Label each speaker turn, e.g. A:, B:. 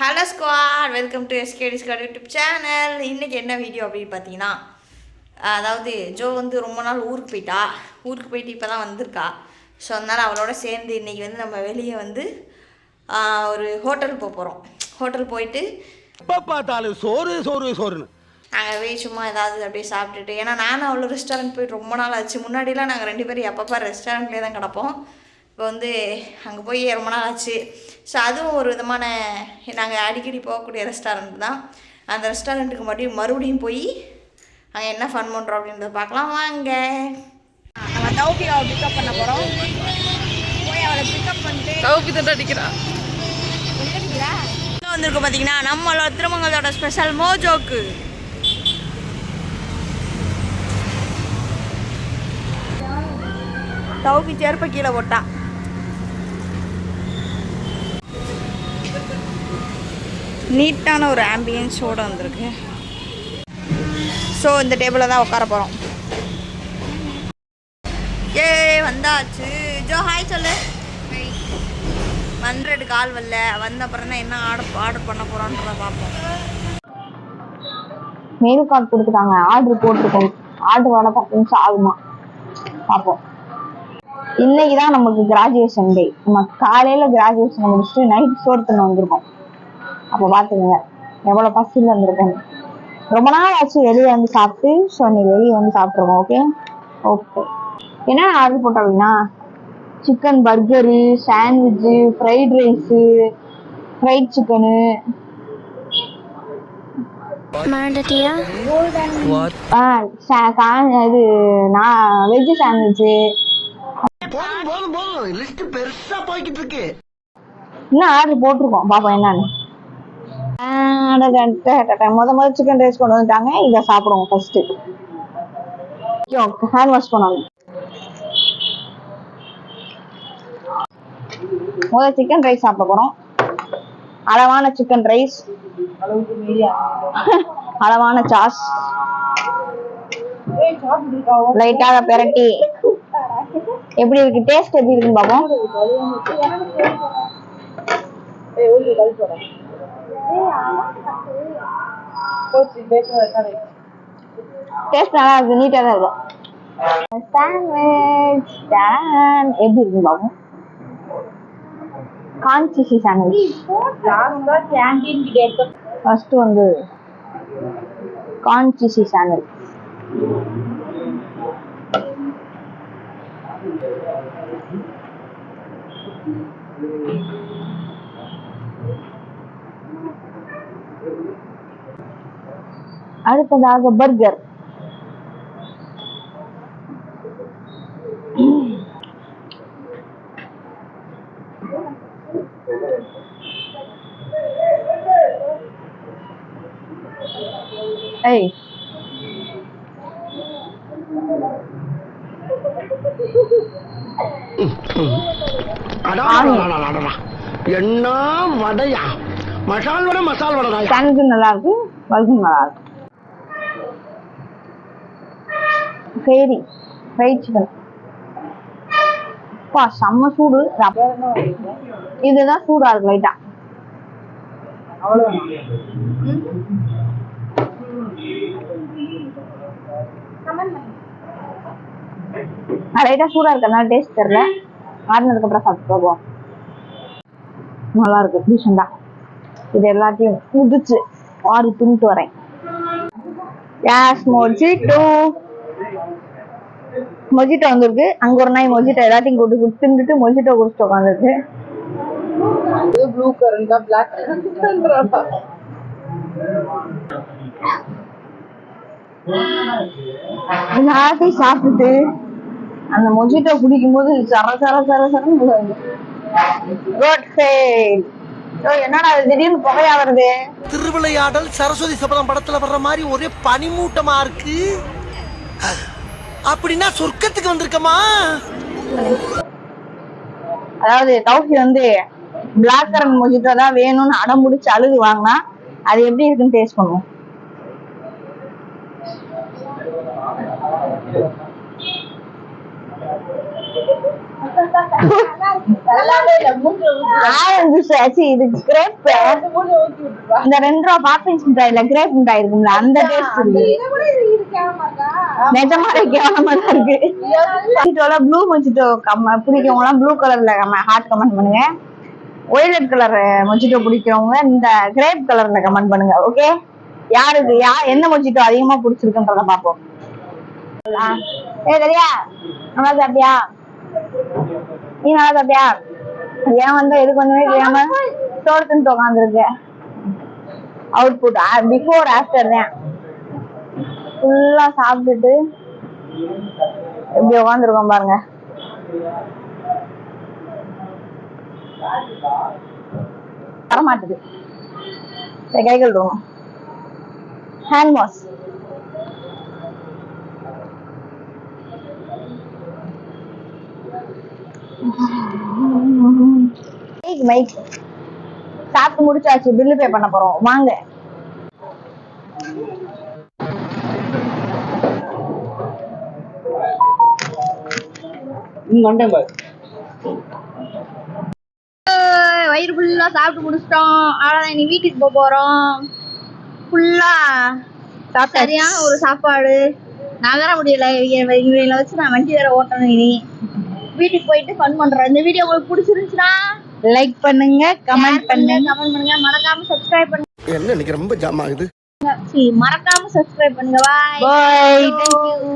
A: Hello squad welcome to SKD squad YouTube channel இன்றைக்கி என்ன video அப்படின்னு பார்த்தீங்கன்னா அதாவது ஜோ வந்து ரொம்ப நாள் ஊருக்கு போயிட்டா. ஊருக்கு போயிட்டு இப்போ தான் வந்திருக்கா. ஸோ அதனால் அவளோட சேர்ந்து இன்றைக்கி வந்து நம்ம வெளியே வந்து ஒரு ஹோட்டல் போக போகிறோம் ஹோட்டல் போயிட்டு
B: எப்ப பார்த்தாலும் சோறு சோறு சோறுன்னு.
A: நாங்கள் போய் சும்மா ஏதாவது அப்படியே சாப்பிட்டுட்டு. ஏன்னா நானும் அவ்வளோ ரெஸ்டாரண்ட் போயிட்டு ரொம்ப நாள் ஆச்சு. முன்னாடிலாம் நாங்கள் ரெண்டு பேரும் எப்பப்போ ரெஸ்டாரண்ட்லேயே தான் கிடப்போம். இப்போ வந்து அங்கே போய் ரொம்ப நாள் ஆச்சு. ஸோ அதுவும் ஒரு விதமான நாங்கள் அடிக்கடி போகக்கூடிய ரெஸ்டாரண்ட் தான். அந்த ரெஸ்டாரண்ட்டுக்கு மறுபடியும் மறுபடியும் போய் அங்கே என்ன ஃபன் பண்ணுறோம் அப்படின்றத பார்க்கலாம். வாங்க. நம்ம தௌபியாவை பிக்கப் பண்ண போகிறோம் போய் அவளை பிக்கப் பண்ணிட்டு
C: கவுப்பி தட்டு அடிக்கிறா.
A: எங்க வந்திருக்கோம் பார்த்தீங்கன்னா நம்மளோட திருமங்கலத்தோட ஸ்பெஷல் மோஜோக்கு. தௌபி செருப்ப கீழே போட்டா. நீட்டான ஒரு ஆம்பியன்ஸோடு வந்திருக்கு. ஸோ இந்த டேபிளில் தான் உட்கார போகிறோம் ஏ வந்தாச்சு. ஜோ ஹாய் சொல்லு. ஹண்ட்ரட் கால் வரல. வந்த அப்புறம் தான் என்ன ஆர்டர் ஆர்டர் பண்ண போகிறோன்றத பார்ப்போம்.
D: மெனு கார்டு கொடுத்துட்டாங்க. ஆர்டர் போட்டுருக்கோம். ஆர்டர் வர பத்து நிமிஷம் ஆகுமா? பார்ப்போம். இன்னைக்கு தான் நமக்கு கிராஜுவேஷன் டே நம்ம காலையில் கிராஜுவேஷன் முடிச்சுட்டு நைட் சோறு வந்திருக்கோம். அப்போ பார்த்துக்கோங்க எவ்வளோ பசியில் வந்திருக்கோம் ரொம்ப நாள் ஆச்சு வெளியே வந்து சாப்பிட்டு. ஸோ இன்னைக்கு வெளியே வந்து சாப்பிட்ருக்கோம் ஓகே ஓகே என்ன ஆர்டர் போட்டோம் அப்படின்னா chicken burger sandwich fried rice fried chicken ஆ சா- கா- இது நான் வெஜ் சாண்ட்விட்சு இன்னும் ஆர்டர் போட்டிருக்கோம்? பாப்போம் என்னன்னு. முத முத சிக்கன் ரைஸ் கொண்டு வந்துட்டாங்க. இதை சாப்பிடுவோம் ஃபர்ஸ்ட் ஹேண்ட் வாஷ் பண்ணணும். முதல் சிக்கன் ரைஸ் சாப்பிட போறோம். அளவான சிக்கன் ரைஸ் அளவான சாஸ் லைட்டாக பெரட்டி. எப்படி இருக்கு? டேஸ்ட் எப்படி இருக்குன்னு பார்ப்போம் டேஸ்ட் நல்லா இருக்கு நீட்டா தான் இருக்கும் சாண்ட்விச் எப்படி இருக்கு பாபு? கார்ன் சாண்ட்விச் ஃபர்ஸ்ட் வந்து கார்ன் சீசி அடுத்ததாக பர்கர் ஏய்.
B: என்ன வடையா? மசால் வடை மசால் வடை
D: சாண்ட்விச் நல்லா இருக்கு நல்லா இருக்கு சரி ஃப்ரைட் சிக்கன் பா செம்ம சூடு. இதுதான் சூடா இருக்கு லைட்டா லைட்டா சூடா இருக்கறதுனால டேஸ்ட் தெரியல. ஆறுனதுக்கு அப்புறம் சாப்பிட்டு போவோம். நல்லா இருக்கு டீசெண்டா இது எல்லாத்தையும் குடிச்சு ஆறு துணிட்டு வரேன். யாஸ் மொஜிட்டோ மொஜிட்டோ வந்திருக்கு அங்க ஒரு நாய் மொஜிட்டோ எல்லாத்தையும் கூட்டு கூட்டு தின்னுட்டு மொஜிட்டோ குடிச்சிட்டு உட்காந்துருக்கு
C: ப்ளூ கரண்டா பிளாக்
D: எல்லாத்தையும் சாப்பிட்டுட்டு அந்த மொஜிட்டோ குடிக்கும்போது சர சர சர சரன்னு என்னடா இது? திடீர்னு புகையா வருது.
B: திருவிளையாடல் சரஸ்வதி சபதம் படத்துல வர்ற மாதிரி ஒரே பனிமூட்டமா இருக்கு. அப்படின்னா சொர்க்கத்துக்கு வந்திருக்கமா?
D: அதாவது கௌசி வந்து பிளாக் கரண்ட் மொஜிட்டோ தான் வேணும்னு அடம் முடிச்சு அழுது வாங்கினா அது எப்படி இருக்குன்னு டேஸ்ட் பண்ணுவோம். இந்த ரெண்டு ரூபா பாப்பின்ஸ் மிட்டாயில கிரேப் மிட்டாய் இருக்கும்ல அந்த டேஸ்ட் இருக்கு கேவலமா தான் இருக்கு. மொஜிட்டோல ப்ளூ மொஜிட்டோ கம்ம பிடிக்கிறவங்க எல்லாம் ப்ளூ கலர்ல ஹார்ட் கமெண்ட் பண்ணுங்க. ஒய்லட் கலர் மொஜிட்டோ பிடிக்கிறவங்க இந்த கிரேப் கலர்ல கமெண்ட் பண்ணுங்க ஓகே யாருக்கு யா என்ன மொஜிட்டோ அதிகமா பிடிச்சிருக்குன்றத பாப்போம் ஏ தெரியா நல்லா சாப்பிட்டியா? நீ நல்லா சாப்பிட்டியா ஏன் வந்து எது கொஞ்சமே தெரியாம சோறு தின்ட்டு அவுட் புட் பிஃபோர் ஆஃப்டர் தான். ஃபுல்லா சாப்பிட்டுட்டு எப்படி உட்காந்துருக்கோம் பாருங்க. வரமாட்டுது. சரி, கை ஹேண்ட் வாஷ் மைக் மைக் சாப்பிட்டு முடிச்சாச்சு. பில்லு பே பண்ண போறோம். வாங்க. வயிறு ஃபுல்லா சாப்பிட்டு முடிச்சிட்டோம். அவ்வளவுதான் இனி வீட்டுக்கு போக போறோம். ஃபுல்லா சரியான ஒரு சாப்பாடு. நகர முடியல. இவங்க- இவங்களை வச்சு நான் வண்டி வேற ஓட்டணும் இனி. வீட்டுக்கு போயிட்டு ஃபன் பண்றோம் இந்த வீடியோ உங்களுக்கு பிடிச்சிருந்துச்சுன்னா லைக் பண்ணுங்க கமெண்ட் பண்ணுங்க கமெண்ட் பண்ணுங்க. மறக்காம சப்ஸ்கிரைப் பண்ணுங்க.
B: என்ன இன்னைக்கு ரொம்ப ஜாம் ஆகுது?
D: மறக்காம சப்ஸ்கிரைப் பண்ணுங்க. பாய் பாய் தேங்க்யூ